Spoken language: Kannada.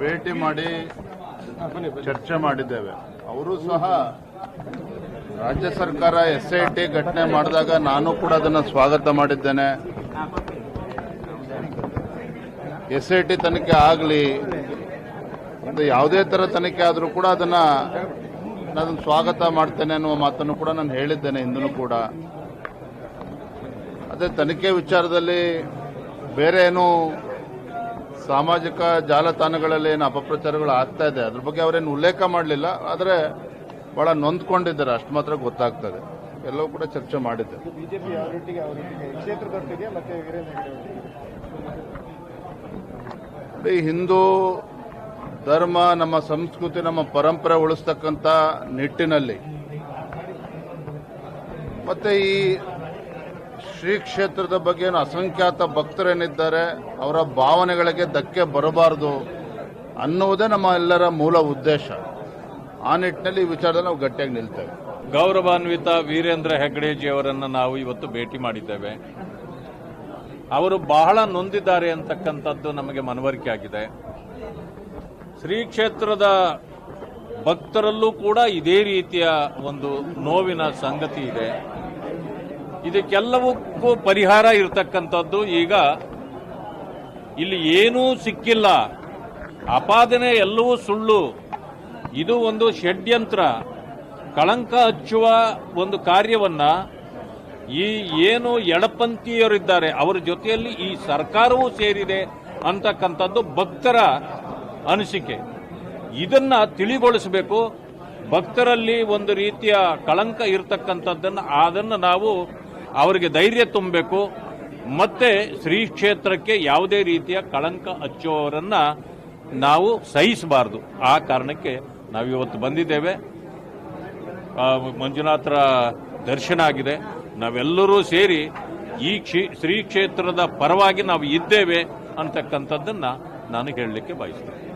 ಭೇಟಿ ಮಾಡಿ ಚರ್ಚೆ ಮಾಡಿದ್ದೇವೆ. ಅವರು ಸಹ ರಾಜ್ಯ ಸರ್ಕಾರ ಎಸ್ ಐ ಟಿ ಘಟನೆ ಮಾಡಿದಾಗ ನಾನು ಕೂಡ ಅದನ್ನು ಸ್ವಾಗತ ಮಾಡಿದ್ದೇನೆ. ಎಸ್ ಐ ಟಿ ತನಿಖೆ ಆಗಲಿ ಅದು ಯಾವುದೇ ಥರ ತನಿಖೆ ಆದರೂ ಕೂಡ ಅದನ್ನು ನಾನು ಸ್ವಾಗತ ಮಾಡ್ತೇನೆ ಅನ್ನುವ ಮಾತನ್ನು ಕೂಡ ನಾನು ಹೇಳಿದ್ದೇನೆ ಇಂದೂ ಕೂಡ. ಅದೇ ತನಿಖೆ ವಿಚಾರದಲ್ಲಿ ಬೇರೆ ಏನು ಸಾಮಾಜಿಕ ಜಾಲತಾಣಗಳಲ್ಲಿ ಏನು ಅಪಪ್ರಚಾರಗಳು ಆಗ್ತಾ ಇದೆ ಅದ್ರ ಬಗ್ಗೆ ಅವರೇನು ಉಲ್ಲೇಖ ಮಾಡಲಿಲ್ಲ ಆದರೆ ಭಾಳ ನೊಂದ್ಕೊಂಡಿದ್ದಾರೆ ಅಷ್ಟು ಮಾತ್ರ ಗೊತ್ತಾಗ್ತದೆ. ಎಲ್ಲವೂ ಕೂಡ ಚರ್ಚೆ ಮಾಡಿದ್ದೆ. ಹಿಂದೂ ಧರ್ಮ ನಮ್ಮ ಸಂಸ್ಕೃತಿ ನಮ್ಮ ಪರಂಪರೆ ಉಳಿಸ್ತಕ್ಕಂಥ ನಿಟ್ಟಿನಲ್ಲಿ. ಮತ್ತೆ ಈ ಶ್ರೀ ಕ್ಷೇತ್ರದ ಬಗ್ಗೆ ಅಸಂಖ್ಯಾತ ಭಕ್ತರೇನಿದ್ದಾರೆ, ಅವರ ಭಾವನೆಗಳಿಗೆ ಧಕ್ಕೆ ಬರಬಾರದು ಅನ್ನುವುದೇ ನಮ್ಮ ಎಲ್ಲರ ಮೂಲ ಉದ್ದೇಶ. ಆ ನಿಟ್ಟಿನಲ್ಲಿ ಈ ವಿಚಾರದಲ್ಲಿ ನಾವು ಗಟ್ಟಿಯಾಗಿ ನಿಲ್ತೇವೆ. ಗೌರವಾನ್ವಿತ ವೀರೇಂದ್ರ ಹೆಗ್ಗಡೆಜಿಯವರನ್ನು ನಾವು ಇವತ್ತು ಭೇಟಿ ಮಾಡಿದ್ದೇವೆ. ಅವರು ಬಹಳ ನೊಂದಿದ್ದಾರೆ ಅಂತಕ್ಕಂಥದ್ದು ನಮಗೆ ಮನವರಿಕೆ ಆಗಿದೆ. ಶ್ರೀ ಕ್ಷೇತ್ರದ ಭಕ್ತರಲ್ಲೂ ಕೂಡ ಇದೇ ರೀತಿಯ ಒಂದು ನೋವಿನ ಸಂಗತಿ ಇದೆ. ಇದಕ್ಕೆಲ್ಲವಕ್ಕೂ ಪರಿಹಾರ ಇರತಕ್ಕಂಥದ್ದು ಈಗ ಇಲ್ಲಿ ಏನೂ ಸಿಕ್ಕಿಲ್ಲ. ಅಪಾದನೆ ಎಲ್ಲವೂ ಸುಳ್ಳು. ಇದು ಒಂದು ಷಡ್ಯಂತ್ರ. ಕಳಂಕ ಹಚ್ಚುವ ಒಂದು ಕಾರ್ಯವನ್ನ ಈ ಏನು ಎಡಪಂಥೀಯರಿದ್ದಾರೆ ಅವರ ಜೊತೆಯಲ್ಲಿ ಈ ಸರ್ಕಾರವೂ ಸೇರಿದೆ ಅಂತಕ್ಕಂಥದ್ದು ಭಕ್ತರ ಅನಿಸಿಕೆ. ಇದನ್ನ ತಿಳಿಗೊಳಿಸಬೇಕು. ಭಕ್ತರಲ್ಲಿ ಒಂದು ರೀತಿಯ ಕಳಂಕ ಇರತಕ್ಕಂಥದ್ದನ್ನು, ಅದನ್ನು ನಾವು ಅವರಿಗೆ ಧೈರ್ಯ ತುಂಬಬೇಕು. ಮತ್ತೆ ಶ್ರೀ ಕ್ಷೇತ್ರಕ್ಕೆ ಯಾವುದೇ ರೀತಿಯ ಕಳಂಕ ಹಚ್ಚುವವರನ್ನ ನಾವು ಸಹಿಸಬಾರದು. ಆ ಕಾರಣಕ್ಕೆ ನಾವಿವತ್ತು ಬಂದಿದ್ದೇವೆ. ಮಂಜುನಾಥರ ದರ್ಶನ ಆಗಿದೆ. ನಾವೆಲ್ಲರೂ ಸೇರಿ ಈ ಕ್ಷೇ, ಶ್ರೀ ಕ್ಷೇತ್ರದ ಪರವಾಗಿ ನಾವು ಇದ್ದೇವೆ ಅಂತಕ್ಕಂಥದ್ದನ್ನು ನಾನು ಹೇಳಲಿಕ್ಕೆ ಬಯಸ್ತೇನೆ.